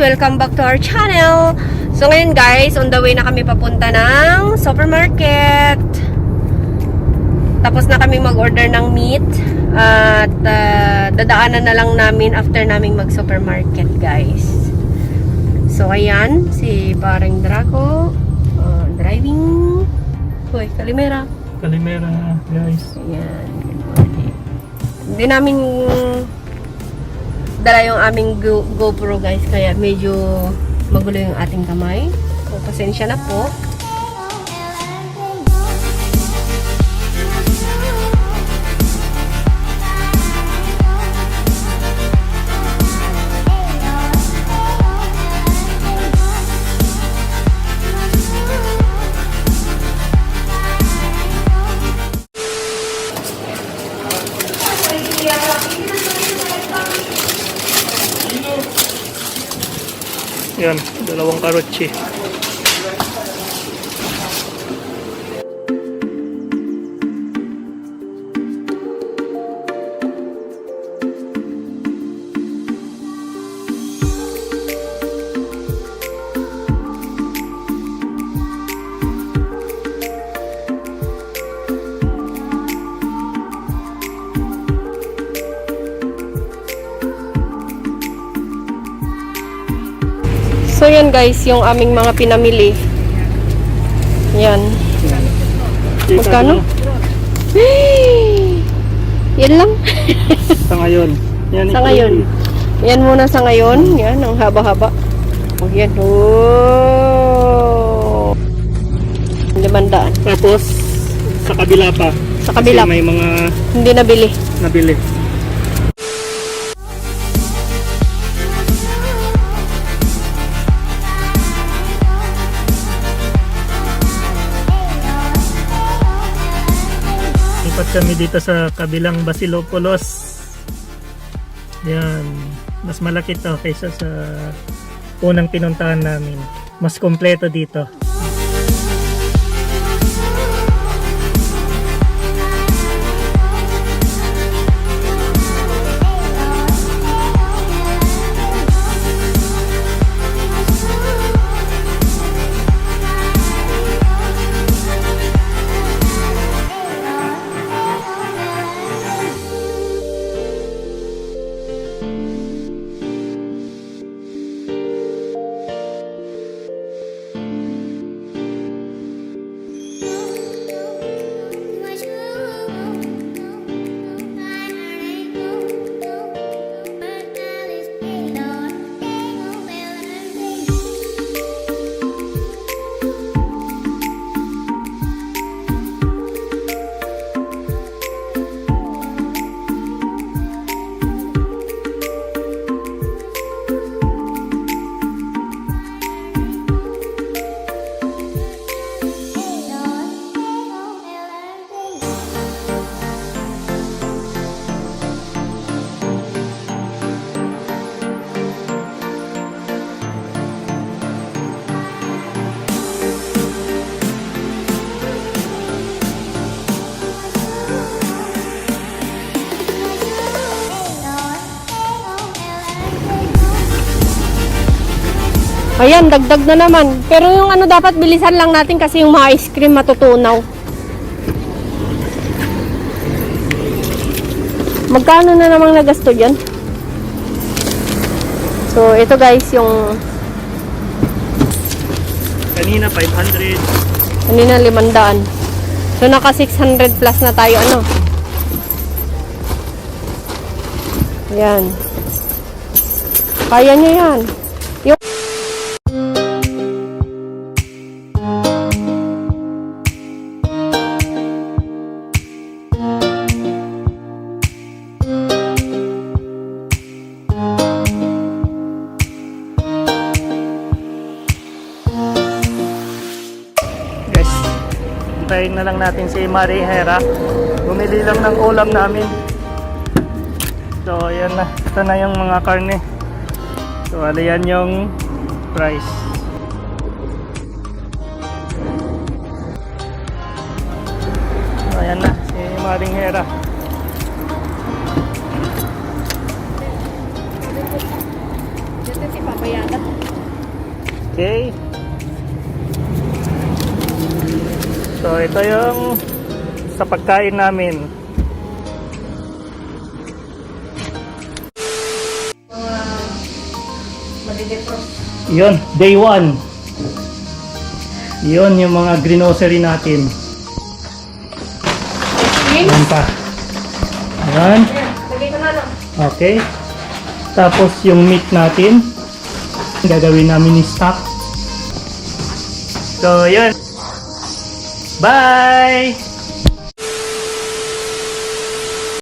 Welcome back to our channel! So ngayon guys, on the way na kami papunta ng supermarket. Tapos na kami mag-order ng meat. At ah, dadaanan na lang namin after naming mag-supermarket guys. So ayan, si parang Draco. ah, driving. Hoy, Kalimera. Kalimera, guys. Ayan. Hindi namin dala yung aming Go- GoPro guys kaya medyo magulo yung ating kamay. So, pasensya na po. Yan, dalawang karotse. Yan guys, yung aming mga pinamili. Yan. Magkano? Yan lang. Sa ngayon. Yan, Sa ngayon. Yan muna sa ngayon. Yan, ang haba-haba. O yan. Oh. Limandaan. Tapos, sa kabila pa. Sa kabila. Kasi may mga Hindi nabili. nabili. Lipat kami dito sa kabilang Basilopolis. Yan. Mas malaki to kaysa sa unang pinuntahan namin. Mas kompleto dito. Ayan, dagdag na naman. Pero yung ano dapat bilisan lang natin kasi yung mga ice cream matutunaw. Magkano na namang nagasto dyan? So, ito guys, yung Kanina 500. kanina limandaan. So, naka 600 plus na tayo, ano? Yan. Kaya nyo yan. Hintayin na lang natin si Marie Hera. Bumili lang ng ulam namin. So, ayan na. Ito na yung mga karne. So, ano yan yung price. So, ayan na. Si Maring Hera. Dito si papayagat. Okay. So, ito yung sa pagkain namin. Madidepros. Yun, day 1. Yun yung mga grocery natin. Yan pa. Yan. Ayan. Okay. Tapos yung meat natin. Gagawin namin ni stock. So, yun. Bye!